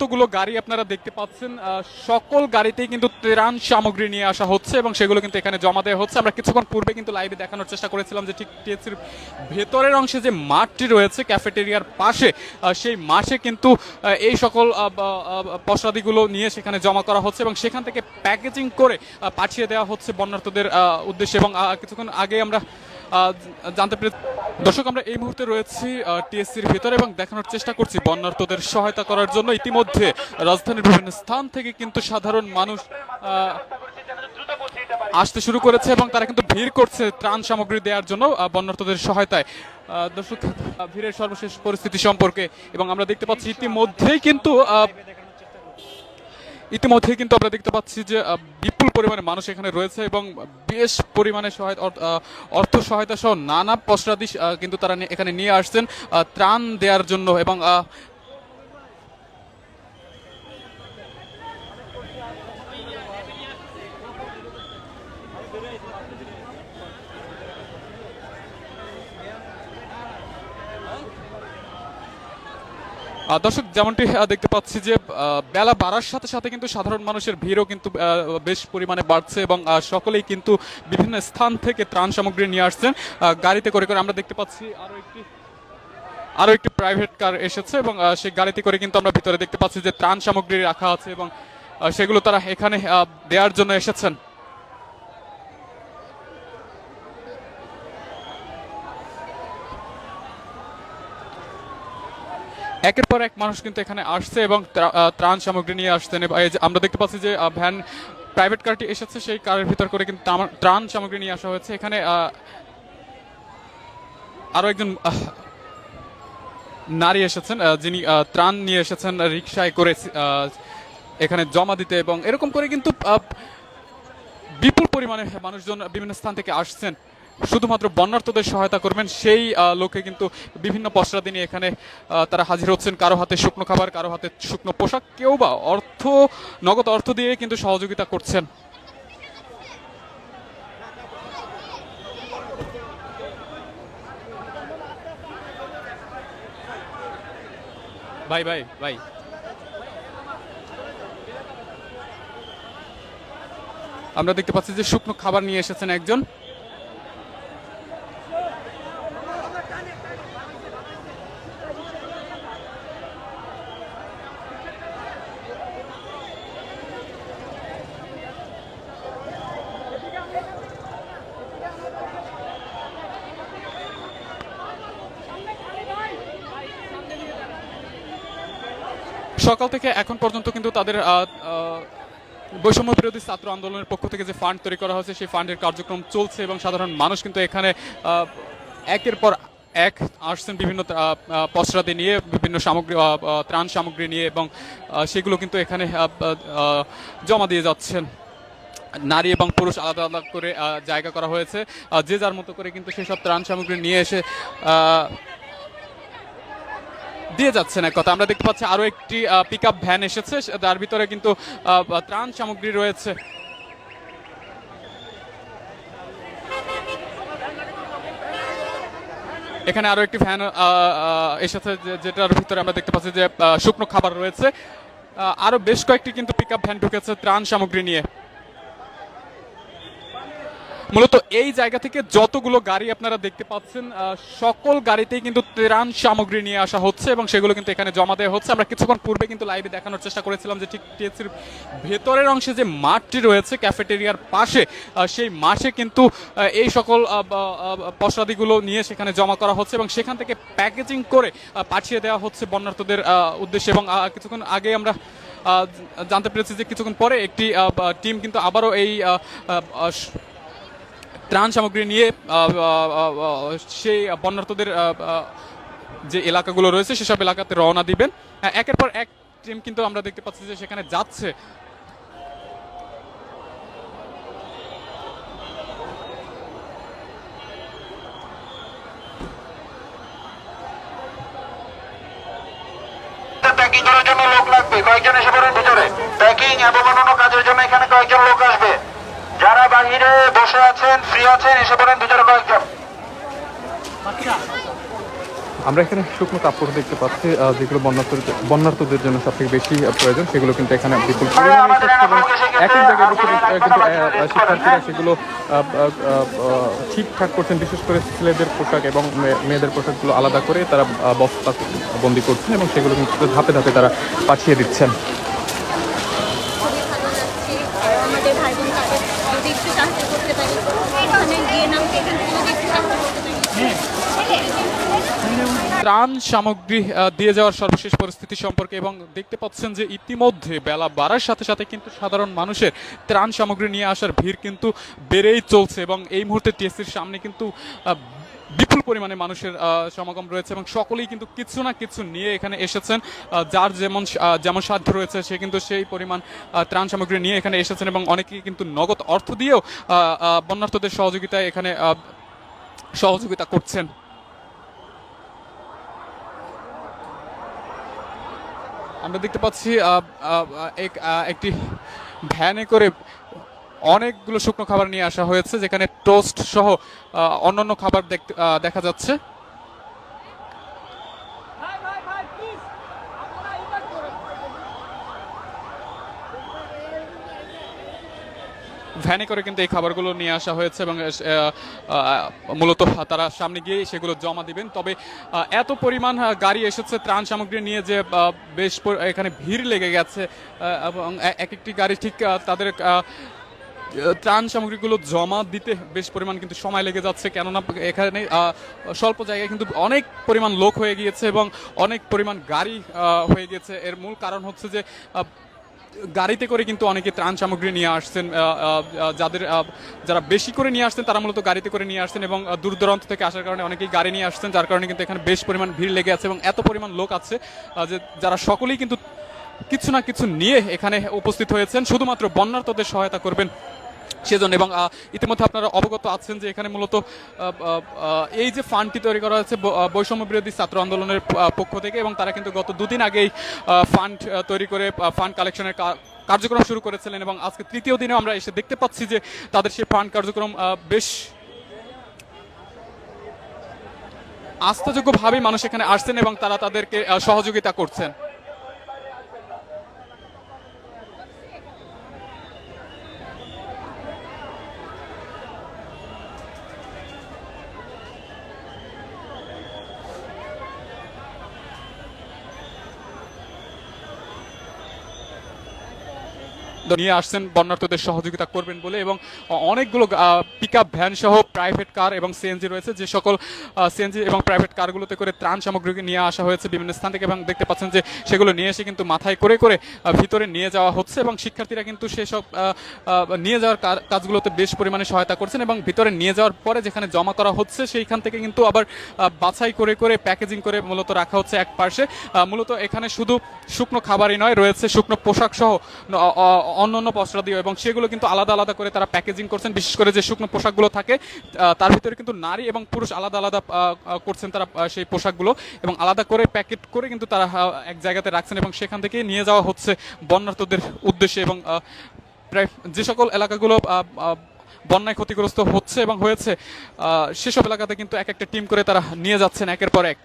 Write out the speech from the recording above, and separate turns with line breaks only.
যতগুলো গাড়ি আপনারা দেখতে পাচ্ছেন সকল গাড়িতেই কিন্তু ত্রাণ সামগ্রী নিয়ে আসা হচ্ছে এবং সেগুলো কিন্তু এখানে জমা দেওয়া হচ্ছে। আমরা কিছুক্ষণ পূর্বে কিন্তু লাইভে দেখানোর চেষ্টা করেছিলাম যে ঠিক টিএসসির ভেতরের অংশে যে মাঠটি রয়েছে ক্যাফেটেরিয়ার পাশে সেই মাঠে কিন্তু এই সকল পসরাদিগুলো নিয়ে সেখানে জমা করা হচ্ছে এবং সেখান থেকে প্যাকেজিং করে পাঠিয়ে দেওয়া হচ্ছে বন্যার্থদের উদ্দেশ্যে এবং কিছুক্ষণ আগে আমরা জানতে পেরে দর্শক, আমরা এই মুহূর্তে রয়েছি টিএসসির ভিতরে এবং দেখানোর চেষ্টা করছি বন্যার্থদের সহায়তা করার জন্য। ইতিমধ্যে রাজধানীর বিভিন্ন স্থান থেকে কিন্তু সাধারণ মানুষ আসতে শুরু করেছে এবং তারা কিন্তু ভিড় করছে ত্রাণ সামগ্রী দেওয়ার জন্য বন্যার্থদের সহায়তায়। দর্শক ভিড়ের সর্বশেষ পরিস্থিতি সম্পর্কে এবং আমরা দেখতে পাচ্ছি ইতিমধ্যেই কিন্তু আহ, ইতিমধ্যে কিন্তু আমরা দেখতে পাচ্ছি যে বিপুল পরিমাণে মানুষ এখানে রয়েছে এবং বেশ পরিমাণে সহায়তা অর্থ সহায়তা সহ নানা পশ্রাদি কিন্তু তারা এখানে নিয়ে আসছেন ত্রাণ দেওয়ার জন্য এবং দর্শক যেমনটি দেখতে পাচ্ছি যে বেলা বাড়ার সাথে সাথে কিন্তু সাধারণ মানুষের ভিড়ও কিন্তু বেশ পরিমাণে বাড়ছে এবং সকলেই কিন্তু বিভিন্ন স্থান থেকে ত্রাণ সামগ্রী নিয়ে আসছেন। গাড়িতে করে করে আমরা দেখতে পাচ্ছি আরও একটি আরও একটি প্রাইভেট কার এসেছে এবং সেই গাড়িতে করে কিন্তু আমরা ভিতরে দেখতে পাচ্ছি যে ত্রাণ সামগ্রী রাখা আছে এবং সেগুলো তারা এখানে দেওয়ার জন্য এসেছেন। একের পর এক মানুষ কিন্তু এখানে আসছে এবং ত্রাণ সামগ্রী নিয়ে আসছেন আমরা দেখতে পাচ্ছি যে ভ্যান প্রাইভেট কারটি এসেছে সেই কারের ভিতর করে কিন্তু ত্রাণ সামগ্রী নিয়ে আসা হয়েছে। এখানে আহ, আরও একজন নারী এসেছেন যিনি ত্রাণ নিয়ে এসেছেন রিক্সায় করে এখানে জমা দিতে এবং এরকম করে কিন্তু বিপুল পরিমাণে মানুষজন বিভিন্ন স্থান থেকে আসছেন। শুধুমাত্র বন্যার্থদের সহায়তা করবেন সেই লোকে কিন্তু বিভিন্ন পশ্রাদি নিয়ে এখানে তারা হাজির হচ্ছেন কারও হাতে শুকনো খাবার কারও হাতে শুকনো পোশাক কেউ বা অর্থ নগদ অর্থ দিয়ে কিন্তু সহযোগিতা করছেন। ভাই ভাই ভাই। আমরা দেখতে পাচ্ছি যে শুকনো খাবার নিয়ে এসেছেন একজন। সকাল থেকে এখন পর্যন্ত কিন্তু তাদের বৈষম্য বিরোধী ছাত্র আন্দোলনের পক্ষ থেকে যে ফান্ড তৈরি করা হয়েছে, সেই ফান্ডের কার্যক্রম চলছে এবং সাধারণ মানুষ কিন্তু এখানে একের পর এক আসছেন বিভিন্ন পসরাদি নিয়ে, বিভিন্ন সামগ্রী ত্রাণ সামগ্রী নিয়ে এবং সেগুলো কিন্তু এখানে জমা দিয়ে যাচ্ছেন। নারী এবং পুরুষ আলাদা আলাদা করে জায়গা করা হয়েছে। যে যার মতো করে কিন্তু সেসব ত্রাণ সামগ্রী নিয়ে এসে দিয়ে যাচ্ছেন এক কথা। আমরা দেখতে পাচ্ছি আরও একটি পিক ভ্যান এসেছে। তার ভিতরে কিন্তু ত্রাণ সামগ্রী রয়েছে। এখানে আরও একটি ভ্যান এসেছে যেটার ভিতরে আমরা দেখতে পাচ্ছি যে শুকনো খাবার রয়েছে। আরও বেশ কয়েকটি কিন্তু পিক ভ্যান ঢুকেছে ত্রাণ সামগ্রী নিয়ে। মূলত এই জায়গা থেকে যতগুলো গাড়ি আপনারা দেখতে পাচ্ছেন সকল গাড়িতেই কিন্তু ত্রাণ সামগ্রী নিয়ে আসা হচ্ছে এবং সেগুলো কিন্তু এখানে জমা দেওয়া হচ্ছে। আমরা কিছুক্ষণ পূর্বে কিন্তু লাইভে দেখানোর চেষ্টা করেছিলাম যে ঠিক টিএসসির ভেতরের অংশে যে মাঠটি রয়েছে ক্যাফেটেরিয়ার পাশে সেই মাঠে কিন্তু এই সকল পসরাদিগুলো নিয়ে সেখানে জমা করা হচ্ছে এবং সেখান থেকে প্যাকেজিং করে পাঠিয়ে দেওয়া হচ্ছে বন্যার্থদের উদ্দেশ্যে এবং কিছুক্ষণ আগে আমরা জানতে পেরেছি যে কিছুক্ষণ পরে একটি টিম কিন্তু আবারও এই ত্রাণ সামগ্রী নিয়ে সেই বন্যার্থদের যে এলাকাগুলো রয়েছে সেসব এলাকাতে রওনা দিবেন। হ্যাঁ, একের পর এক টিম কিন্তু আমরা দেখতে পাচ্ছি যে সেখানে যাচ্ছে।
কয়েকজন এসে পড়ুন ভিতরে। প্যাকিং এবং অন্যান্য কাজের জন্য এখানে কয়েকজন লোক আসবে। যারা বাহিরে বসে আছেন ফ্রি আছেন এসে পড়েন ভিতরে কয়েকজন।
আমরা এখানে শুকনো কাপড় দেখতে পাচ্ছি যেগুলো বন্যার্থদের বন্যার্থদের জন্য সব থেকে বেশি প্রয়োজন সেগুলো কিন্তু এখানে বিপুল পরিমাণে জায়গায় কিন্তু শিক্ষার্থীরা সেগুলো ঠিকঠাক করছেন বিশেষ করে ছেলেদের পোশাক এবং মেয়েদের পোশাকগুলো আলাদা করে তারা বস্তা বন্দি করছেন এবং সেগুলো কিন্তু ধাপে ধাপে তারা পাঠিয়ে দিচ্ছেন
খুবই ভালো লাগছে আর আমাদের ভাই বোন তাদের যদি একটু
ত্রাণ সামগ্রী দিয়ে যাওয়ার সর্বশেষ পরিস্থিতি সম্পর্কে এবং দেখতে পাচ্ছেন যে ইতিমধ্যে বেলা বাড়ার সাথে সাথে কিন্তু সাধারণ মানুষের ত্রাণ সামগ্রী নিয়ে আসার ভিড় কিন্তু বেড়েই চলছে এবং এই মুহূর্তে টিএসসির সামনে কিন্তু বিপুল পরিমাণে মানুষের সমাগম রয়েছে এবং সকলেই কিন্তু কিছু না কিছু নিয়ে এখানে এসেছেন। যার যেমন যেমন সাধ্য রয়েছে, সে কিন্তু সেই পরিমাণ ত্রাণ সামগ্রী নিয়ে এখানে এসেছেন এবং অনেকেই কিন্তু নগদ অর্থ দিয়েও বন্যার্থদের সহযোগিতায় এখানে সহযোগিতা করছেন। আমরা দেখতে পাচ্ছি একটি ভ্যানে করে অনেকগুলো শুকনো খাবার নিয়ে আসা হয়েছে, যেখানে টোস্ট সহ অন্যান্য খাবার দেখা যাচ্ছে। ভ্যানে করে কিন্তু এই খাবারগুলো নিয়ে আসা হয়েছে এবং মূলত তারা সামনে গিয়ে সেগুলো জমা দিবেন। তবে এত পরিমাণ গাড়ি এসেছে, ত্রাণ সামগ্রী নিয়ে যে বেশ এখানে ভিড় লেগে গেছে এবং এক একটি গাড়ি ঠিক তাদের ত্রাণ সামগ্রীগুলো জমা দিতে বেশ পরিমাণ কিন্তু সময় লেগে যাচ্ছে, কেননা এখানে স্বল্প জায়গায় কিন্তু অনেক পরিমাণ লোক হয়ে গিয়েছে এবং অনেক পরিমাণ গাড়ি হয়ে গিয়েছে। এর মূল কারণ হচ্ছে যে গাড়িতে করে কিন্তু অনেকে ত্রাণ সামগ্রী নিয়ে আসছেন যাদের যারা বেশি করে নিয়ে আসছেন, তারা মূলত গাড়িতে করে নিয়ে আসছেন এবং দূর দূরান্ত থেকে আসার কারণে অনেকেই গাড়ি নিয়ে আসছেন, যার কারণে কিন্তু এখানে বেশ পরিমাণ ভিড় লেগে আছে এবং এত পরিমাণ লোক আছে যে যারা সকলেই কিন্তু কিছু না কিছু নিয়ে এখানে উপস্থিত হয়েছেন। শুধুমাত্র বন্যার্থদের সহায়তা করবেন সেজন্য এবং ইতিমধ্যে আপনারা অবগত আছেন যে এখানে মূলত এই যে ফান্ডটি তৈরি করা হয়েছে বৈষম্য বিরোধী ছাত্র আন্দোলনের পক্ষ থেকে এবং তারা কিন্তু গত দুদিন আগেই ফান্ড তৈরি করে ফান্ড কালেকশনের কার্যক্রম শুরু করেছিলেন এবং আজকে তৃতীয় দিনে আমরা এসে দেখতে পাচ্ছি যে তাদের সেই ফান্ড কার্যক্রম বেশ আস্থাযোগ্যভাবেই মানুষ এখানে আসছেন এবং তারা তাদেরকে সহযোগিতা করছেন। নিয়ে আসছেন বন্যার্থদের সহযোগিতা করবেন বলে এবং অনেকগুলো পিক আপ ভ্যান সহ প্রাইভেট কার এবং সিএনজি রয়েছে, যে সকল সিএনজি এবং প্রাইভেট কারগুলোতে করে ত্রাণ সামগ্রী নিয়ে আসা হয়েছে বিভিন্ন স্থান থেকে এবং দেখতে পাচ্ছেন যে সেগুলো নিয়ে এসে কিন্তু মাথায় করে করে ভিতরে নিয়ে যাওয়া হচ্ছে এবং শিক্ষার্থীরা কিন্তু সেসব নিয়ে যাওয়ার কাজগুলোতে বেশ পরিমাণে সহায়তা করছেন এবং ভিতরে নিয়ে যাওয়ার পরে যেখানে জমা করা হচ্ছে সেইখান থেকে কিন্তু আবার বাছাই করে করে প্যাকেজিং করে মূলত রাখা হচ্ছে এক পার্শ্বে। মূলত এখানে শুধু শুকনো খাবারই নয়, রয়েছে শুকনো পোশাক সহ অন্য অন্য অ- এবং সেগুলো কিন্তু আলাদা আলাদা করে তারা প্যাকেজিং করছেন, বিশেষ করে যে শুকনো পোশাকগুলো থাকে তার ভিতরে কিন্তু নারী এবং পুরুষ আলাদা আলাদা করছেন তারা সেই পোশাকগুলো এবং আলাদা করে প্যাকেট করে কিন্তু তারা এক জায়গাতে রাখছেন এবং সেখান থেকে নিয়ে যাওয়া হচ্ছে বন্যার্থদের উদ্দেশ্যে এবং প্রায় যে সকল এলাকাগুলো বন্যায় ক্ষতিগ্রস্ত হচ্ছে এবং হয়েছে সেসব এলাকাতে কিন্তু এক একটা টিম করে তারা নিয়ে যাচ্ছেন একের পর এক।